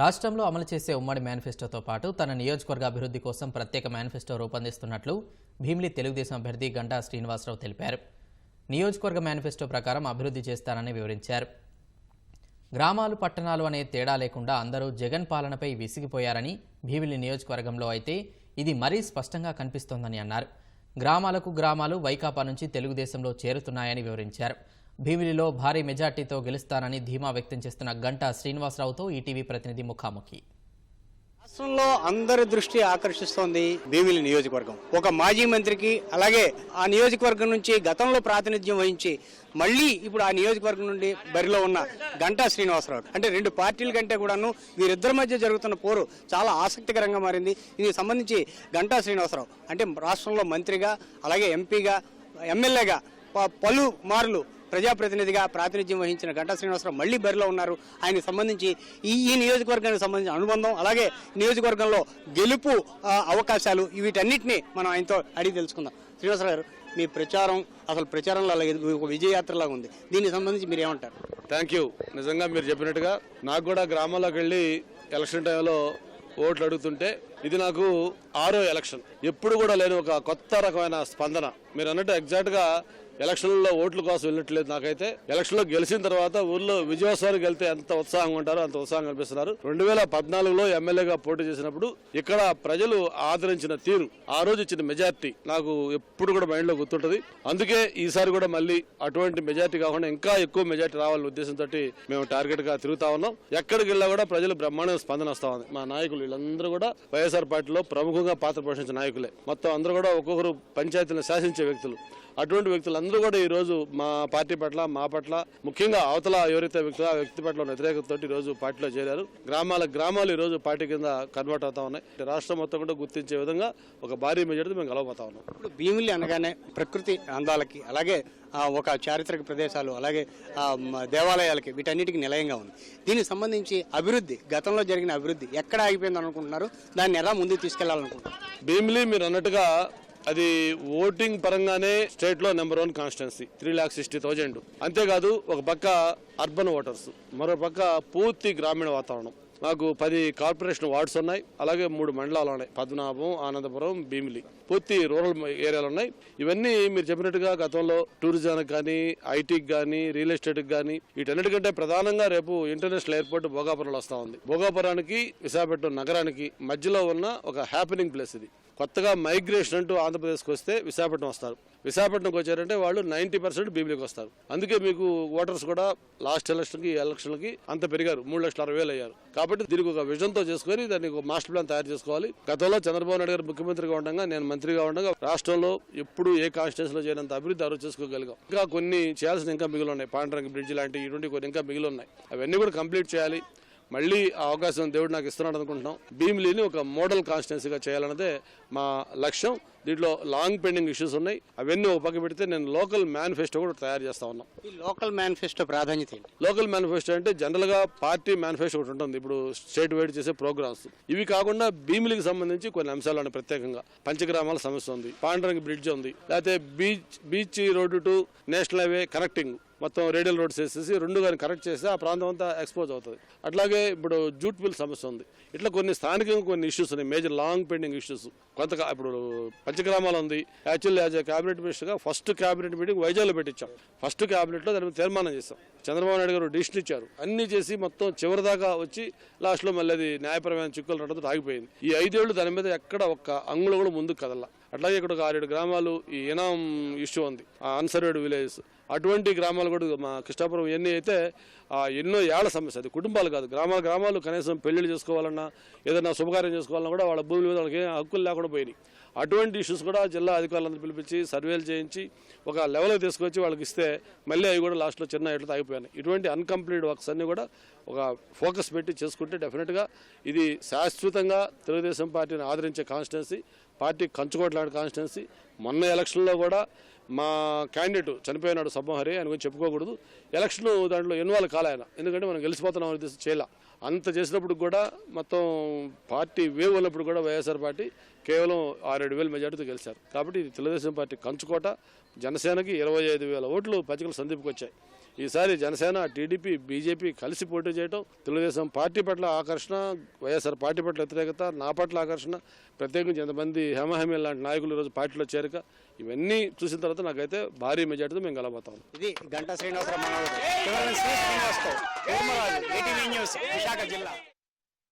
రాష్ట్రంలో అమలు చేసే ఉమ్మడి మేనిఫెస్టోతో పాటు తన నియోజకవర్గ అభివృద్ధి కోసం ప్రత్యేక మేనిఫెస్టో రూపొందిస్తున్నట్లు భీమిలి తెలుగుదేశం అభ్యర్థి గంటా శ్రీనివాసరావు తెలిపారు. నియోజకవర్గ మేనిఫెస్టో ప్రకారం అభివృద్ధి చేస్తానని వివరించారు. గ్రామాలు పట్టణాలు అనే తేడా లేకుండా అందరూ జగన్ పాలనపై విసిగిపోయారని భీమిలి నియోజకవర్గంలో అయితే ఇది మరీ స్పష్టంగా కనిపిస్తోందని అన్నారు. గ్రామాలకు గ్రామాలు వైకాపా నుంచి తెలుగుదేశంలో చేరుతున్నాయని వివరించారు. భీమిలిలో భారీ మెజార్టీతో గెలుస్తానని ధీమా వ్యక్తం చేస్తున్న గంటా శ్రీనివాసరావుతో ఈటీవీ ప్రతినిధి ముఖాముఖి. రాష్ట్రంలో అందరి దృష్టి ఆకర్షిస్తోంది భీమిలి నియోజకవర్గం. ఒక మాజీ మంత్రికి అలాగే ఆ నియోజకవర్గం నుంచి గతంలో ప్రాతినిధ్యం వహించి మళ్ళీ ఇప్పుడు ఆ నియోజకవర్గం నుండి బరిలో ఉన్న గంటా శ్రీనివాసరావు. అంటే రెండు పార్టీల కంటే కూడాను వీరిద్దరి మధ్య జరుగుతున్న పోరు చాలా ఆసక్తికరంగా మారింది. దీనికి సంబంధించి గంటా శ్రీనివాసరావు అంటే రాష్ట్రంలో మంత్రిగా అలాగే ఎంపీగా ఎమ్మెల్యేగా ప- పలు మార్లు ప్రజాప్రతినిధిగా ప్రాతినిధ్యం వహించిన గంటా శ్రీనివాసరావు మళ్ళీ బరిలో ఉన్నారు. ఆయనకు సంబంధించి ఈ ఈ నియోజకవర్గానికి సంబంధించిన అనుబంధం అలాగే నియోజకవర్గంలో గెలుపు అవకాశాలు వీటన్నిటిని మనం ఆయనతో అడిగి తెలుసుకుందాం. శ్రీనివాసరావు గారు మీ ప్రచారం అసలు ప్రచారంలో అలాగే ఒక విజయయాత్రలాగా ఉంది. దీనికి సంబంధించి మీరు ఏమంటారు? థ్యాంక్ యూ నిజంగా మీరు చెప్పినట్టుగా నాకు కూడా గ్రామాల్లోకి వెళ్ళి ఎలక్షన్ టైంలో ఓట్లు అడుగుతుంటే ఇది నాకు ఆరో ఎలక్షన్. ఎప్పుడు కూడా లేని ఒక కొత్త రకమైన స్పందన. మీరు అన్నట్టు ఎగ్జాక్ట్గా ఎలక్షన్లో ఓట్ల కోసం వెళ్ళట్లేదు నాకైతే. ఎలక్షన్లో గెలిచిన తర్వాత ఊర్లో విజయోత్సవానికి వెళ్తే ఎంత ఉత్సాహంగా ఉంటారో అంత ఉత్సాహం కనిపిస్తున్నారు. రెండు వేల పద్నాలుగులో ఎమ్మెల్యేగా పోటీ చేసినప్పుడు ఇక్కడ ప్రజలు ఆదరించిన తీరు ఆ రోజు ఇచ్చిన మెజార్టీ నాకు ఎప్పుడు కూడా మైండ్లో గుర్తుంటది. అందుకే ఈసారి కూడా మళ్ళీ అటువంటి మెజార్టీ కాకుండా ఇంకా ఎక్కువ మెజార్టీ రావాలనే ఉద్దేశంతో మేము టార్గెట్గా తిరుగుతా ఉన్నాం. ఎక్కడికి వెళ్ళా కూడా ప్రజలు బ్రహ్మాండ స్పందన వస్తా ఉంది. మా నాయకులు వీళ్ళందరూ కూడా వైఎస్ఆర్ పార్టీలో ప్రముఖంగా పాత్ర పోషించిన నాయకులే. మొత్తం అందరూ కూడా ఒక్కొక్కరు పంచాయతీలను శాసించే వ్యక్తులు. అటువంటి వ్యక్తులందరూ కూడా ఈ రోజు మా పార్టీ పట్ల మా పట్ల ముఖ్యంగా అవతల ఎవరైతే వ్యక్తులు ఆ వ్యక్తి పట్ల వ్యతిరేకతతో ఈ రోజు పార్టీలో చేరారు. గ్రామాల గ్రామాలు ఈ రోజు పార్టీ కింద కన్వర్ట్ అవుతా ఉన్నాయి. రాష్ట్రం మొత్తం కూడా గుర్తించే విధంగా ఒక భారీ మెజార్టీ మేము గెలవబోతా ఉన్నాం. ఇప్పుడు భీమిలి అనగానే ప్రకృతి అందాలకి అలాగే ఒక చారిత్రక ప్రదేశాలు అలాగే దేవాలయాలకి వీటన్నిటికీ నిలయంగా ఉంది. దీనికి సంబంధించి అభివృద్ధి గతంలో జరిగిన అభివృద్ధి ఎక్కడ ఆగిపోయింది అనుకుంటున్నారు దాన్ని ఎలా ముందుకు తీసుకెళ్ళాలనుకుంటున్నారు? భీమిలి మీరు అన్నట్టుగా అది ఓటింగ్ పరంగానే స్టేట్లో number one constituency three lakh sixty thousand అంతేకాదు ఒక పక్క అర్బన్ ఓటర్స్ మరో పక్క పూర్తి గ్రామీణ వాతావరణం. మాకు పది కార్పొరేషన్ వార్డ్స్ ఉన్నాయి అలాగే మూడు మండలాలు ఉన్నాయి. పద్మనాభం ఆనందపురం భీమిలి. పూర్తి రూరల్ ఏరియాలు ఉన్నాయి. ఇవన్నీ మీరు చెప్పినట్టుగా గతంలో టూరిజానికి కానీ ఐటీకి కానీ రియల్ ఎస్టేట్కి కానీ వీటన్నిటికంటే ప్రధానంగా రేపు ఇంటర్నేషనల్ ఎయిర్పోర్ట్ భోగాపురంలో వస్తా ఉంది. భోగాపురానికి విశాఖపట్నం నగరానికి మధ్యలో ఉన్న ఒక హ్యాపెనింగ్ ప్లేస్ ఇది. కొత్తగా మైగ్రేషన్ అంటూ ఆంధ్రప్రదేశ్కి వస్తే విశాఖపట్నం వస్తారు. విశాఖపట్నంకి వచ్చారంటే వాళ్ళు నైంటీ పర్సెంట్ భీమిలికి వస్తారు. అందుకే మీకు ఓటర్స్ కూడా లాస్ట్ ఎలక్షన్కి ఈ ఎలక్షన్లకి అంత పెరిగారు. మూడు లక్షల అరవై వేలు అయ్యారు. కాబట్టి దీనికి ఒక విజన్తో చేసుకొని దానికి ఒక మాస్టర్ ప్లాన్ తయారు చేసుకోవాలి. గతంలో చంద్రబాబు నాయుడు గారు ముఖ్యమంత్రిగా ఉండగా నేను మంత్రిగా ఉండగా రాష్ట్రంలో ఎప్పుడు ఏ కాన్స్టిట్యూన్సీలో చేయనంత అభివృద్ధి అరువు చేసుకోగలిగాం. ఇంకా కొన్ని చేయాల్సిన ఇంకా మిగిలి ఉన్నాయి. పాండ్రంగి బ్రిడ్జ్ లాంటి ఇటువంటి కొన్ని ఇంకా మిగిలి ఉన్నాయి. అవన్నీ కూడా కంప్లీట్ చేయాలి. మళ్ళీ ఆ అవకాశం దేవుడు నాకు ఇస్తున్నాడు అనుకుంటున్నాం. భీమిలీని ఒక మోడల్ కాన్స్టిట్యున్సీగా చేయాలన్నదే మా లక్ష్యం. దీంట్లో లాంగ్ పెండింగ్ ఇష్యూస్ ఉన్నాయి. అవన్నీ ఒక పక్క పెడితే నేను లోకల్ మేనిఫెస్టో కూడా తయారు చేస్తా ఉన్నాం. ఈ లోకల్ మేనిఫెస్టో ప్రాధాన్యత ఏంటి? లోకల్ మేనిఫెస్టో అంటే జనరల్గా పార్టీ మేనిఫెస్టో ఒకటి ఉంటుంది. ఇప్పుడు స్టేట్ వైడ్ చేసే ప్రోగ్రామ్స్. ఇవి కాకుండా భీమిలికి సంబంధించి కొన్ని అంశాలు ఉన్నాయి ప్రత్యేకంగా. పంచగ్రామాల సమస్య ఉంది. పాండరంగి బ్రిడ్జ్ ఉంది. లేకపోతే beach beach road to national highway connecting. మొత్తం రేడియల్ రోడ్స్ వేసేసి రెండు కానీ కరెక్ట్ చేస్తే ఆ ప్రాంతం అంతా ఎక్స్పోజ్ అవుతుంది. అట్లాగే ఇప్పుడు జూట్ మిల్ సమస్య ఉంది. ఇట్లా కొన్ని స్థానికంగా కొన్ని ఇష్యూస్ ఉన్నాయి. మేజర్ లాంగ్ పెండింగ్ ఇష్యూస్ కొంత ఇప్పుడు పంచగ్రామాలు ఉంది. యాక్చువల్లీ యాజ్ క్యాబినెట్ మినిస్టర్గా ఫస్ట్ క్యాబినెట్ మీటింగ్ వైజాగ్లో పెట్టించాం. ఫస్ట్ క్యాబినెట్లో దాని మీద తీర్మానం చేస్తాం చంద్రబాబు నాయుడు గారు డిసిషన్ ఇచ్చారు. అన్ని చేసి మొత్తం చివరి దాకా వచ్చి లాస్ట్లో మళ్ళీ అది న్యాయపరమైన చిక్కులు రావడంతో ఆగిపోయింది. ఈ ఐదేళ్ళు దాని మీద ఎక్కడ ఒక్క అంగుళం కూడా ముందుకు కదల. అట్లాగే ఇక్కడ ఒక ఆరేడు గ్రామాలు ఈ ఇనాం ఇష్యూ ఉంది ఆ అన్సర్వేడ్ విలేజెస్. అటువంటి గ్రామాలు కూడా మా కృష్ణాపురం ఇవన్నీ అయితే ఎన్నో ఏళ్ళ సమస్య అది. కుటుంబాలు కాదు గ్రామాల గ్రామాలు కనీసం పెళ్ళిళ్ళు చేసుకోవాలన్నా ఏదైనా శుభకార్యం చేసుకోవాలన్నా కూడా వాళ్ళ భూముల మీద వాళ్ళకి హక్కులు లేకుండా పోయినాయి. అటువంటి ఇష్యూస్ కూడా జిల్లా అధికారులందరూ పిలిపించి సర్వేలు చేయించి ఒక లెవెల్కి తీసుకొచ్చి వాళ్ళకి ఇస్తే మళ్ళీ అవి కూడా లాస్ట్లో చిన్న ఎట్లా ఆగిపోయినాయి ఇటువంటి అన్కంప్లీట్ వర్క్స్ అన్ని కూడా ఒక ఫోకస్ పెట్టి చేసుకుంటే డెఫినెట్గా ఇది శాశ్వతంగా తెలుగుదేశం పార్టీని ఆదరించే కాన్స్టిట్యున్సీ పార్టీ కంచుకోట్లాంటి కాన్స్టిట్యున్సీ. మొన్న ఎలక్షన్లో కూడా మా క్యాండిడేట్ చనిపోయినాడు సబ్బహరి ఆయన గురించి చెప్పుకోకూడదు. ఎలక్షన్ దాంట్లో ఇన్వాల్వ్ కాలేయన ఎందుకంటే మనం గెలిచిపోతున్నాం అని చేయాల. అంత చేసినప్పుడు కూడా మొత్తం పార్టీ వేవ్ ఉన్నప్పుడు కూడా వైఎస్ఆర్ పార్టీ కేవలం ఆరేడు వేల మెజార్టీతో గెలిచారు. కాబట్టి తెలుగుదేశం పార్టీ కంచుకోట. జనసేనకి ఇరవై ఐదు వేల ఓట్లు పచ్చికల సందీప్కి వచ్చాయి ఈసారి జనసేన టీడీపీ బీజేపీ కలిసి పోటీ చేయడం తెలుగుదేశం పార్టీ పట్ల ఆకర్షణ వైఎస్ఆర్ పార్టీ పట్ల వ్యతిరేకత నా పట్ల ఆకర్షణ ప్రత్యేకించి ఎంతమంది హేమహేమి లాంటి నాయకులు ఈరోజు పార్టీలో చేరిక ఇవన్నీ చూసిన తర్వాత నాకైతే భారీ మెజార్టీతో మేము గెలబోతాం ఇది గంటా శ్రీనివాసరావు విశాఖ జిల్లా.